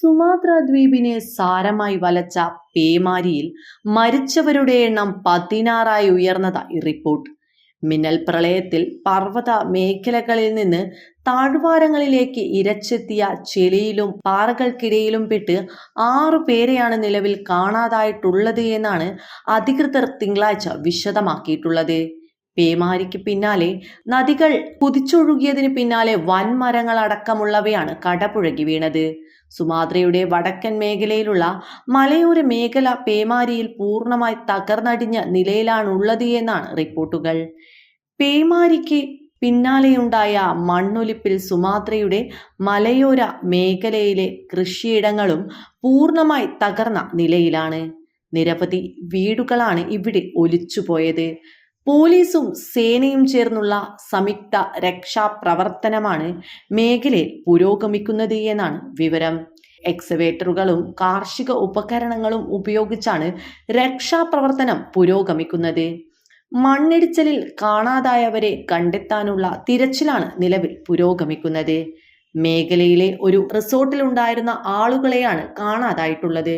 സുമാത്ര ദ്വീപിനെ സാരമായി വലച്ച പേമാരിയിൽ മരിച്ചവരുടെ എണ്ണം പതിനാറായി ഉയർന്നതായി റിപ്പോർട്ട്. മിന്നൽ പ്രളയത്തിൽ പർവത മേഖലകളിൽ നിന്ന് താഴ്വാരങ്ങളിലേക്ക് ഇരച്ചെത്തിയ ചെളിയിലും പാറകൾക്കിടയിലും പെട്ട് ആറു പേരെയാണ് നിലവിൽ കാണാതായിട്ടുള്ളത് എന്നാണ് അധികൃതർ തിങ്കളാഴ്ച വിശദമാക്കിയിട്ടുള്ളത്. പേമാരിക്ക് പിന്നാലെ നദികൾ കുതിച്ചൊഴുകിയതിന് പിന്നാലെ വൻമരങ്ങൾ അടക്കമുള്ളവയാണ് കടപുഴകി വീണത്. സുമാത്രയുടെ വടക്കൻ മേഖലയിലുള്ള മലയോര മേഖല പേമാരിയിൽ പൂർണമായി തകർന്നടിഞ്ഞ നിലയിലാണുള്ളത് എന്നാണ് റിപ്പോർട്ടുകൾ. പേമാരിക്ക് പിന്നാലെയുണ്ടായ മണ്ണൊലിപ്പിൽ സുമാത്രയുടെ മലയോര മേഖലയിലെ കൃഷിയിടങ്ങളും പൂർണമായി തകർന്ന നിലയിലാണ്. നിരവധി വീടുകളാണ് ഇവിടെ ഒലിച്ചുപോയത്. പോലീസും സേനയും ചേർന്നുള്ള സംയുക്ത രക്ഷാപ്രവർത്തനമാണ് മേഖലയിൽ പുരോഗമിക്കുന്നത് എന്നാണ് വിവരം. എക്സവേറ്ററുകളും കാർഷിക ഉപകരണങ്ങളും ഉപയോഗിച്ചാണ് രക്ഷാപ്രവർത്തനം പുരോഗമിക്കുന്നത്. മണ്ണിടിച്ചലിൽ കാണാതായവരെ കണ്ടെത്താനുള്ള തിരച്ചിലാണ് നിലവിൽ പുരോഗമിക്കുന്നത്. മേഖലയിലെ ഒരു റിസോർട്ടിലുണ്ടായിരുന്ന ആളുകളെയാണ് കാണാതായിട്ടുള്ളത്.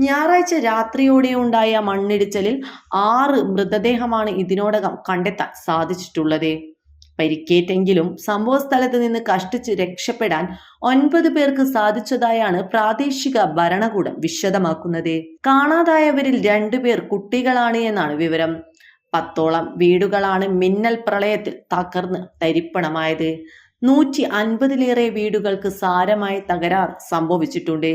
ഞായറാഴ്ച രാത്രിയോടെ ഉണ്ടായ മണ്ണിടിച്ചലിൽ ആറ് മൃതദേഹമാണ് ഇതിനോടകം കണ്ടെത്താൻ സാധിച്ചിട്ടുള്ളത്. പരിക്കേറ്റെങ്കിലും സംഭവസ്ഥലത്ത് നിന്ന് കഷ്ടിച്ച് രക്ഷപ്പെടാൻ ഒൻപത് പേർക്ക് സാധിച്ചതായാണ് പ്രാദേശിക ഭരണകൂടം വിശദമാക്കുന്നത്. കാണാതായവരിൽ രണ്ടുപേർ കുട്ടികളാണ് എന്നാണ് വിവരം. പത്തോളം വീടുകളാണ് മിന്നൽ പ്രളയത്തിൽ തകർന്ന് തരിപ്പണമായത്. നൂറ്റി അൻപതിലേറെ വീടുകൾക്ക് സാരമായ തകരാർ സംഭവിച്ചിട്ടുണ്ട്.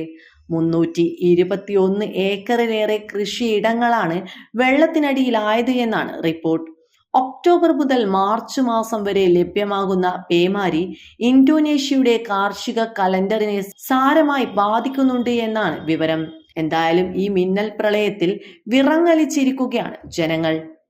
മുന്നൂറ്റി ഇരുപത്തിയൊന്ന് ഏക്കറിലേറെ കൃഷിയിടങ്ങളാണ് വെള്ളത്തിനടിയിലായത് എന്നാണ് റിപ്പോർട്ട്. ഒക്ടോബർ മുതൽ മാർച്ച് മാസം വരെ ലഭ്യമാകുന്ന പേമാരി ഇന്തോനേഷ്യയുടെ കാർഷിക കലണ്ടറിനെ സാരമായി ബാധിക്കുന്നുണ്ട് എന്നാണ് വിവരം. എന്തായാലും ഈ മിന്നൽ പ്രളയത്തിൽ വിറങ്ങലിച്ചിരിക്കുകയാണ് ജനങ്ങൾ.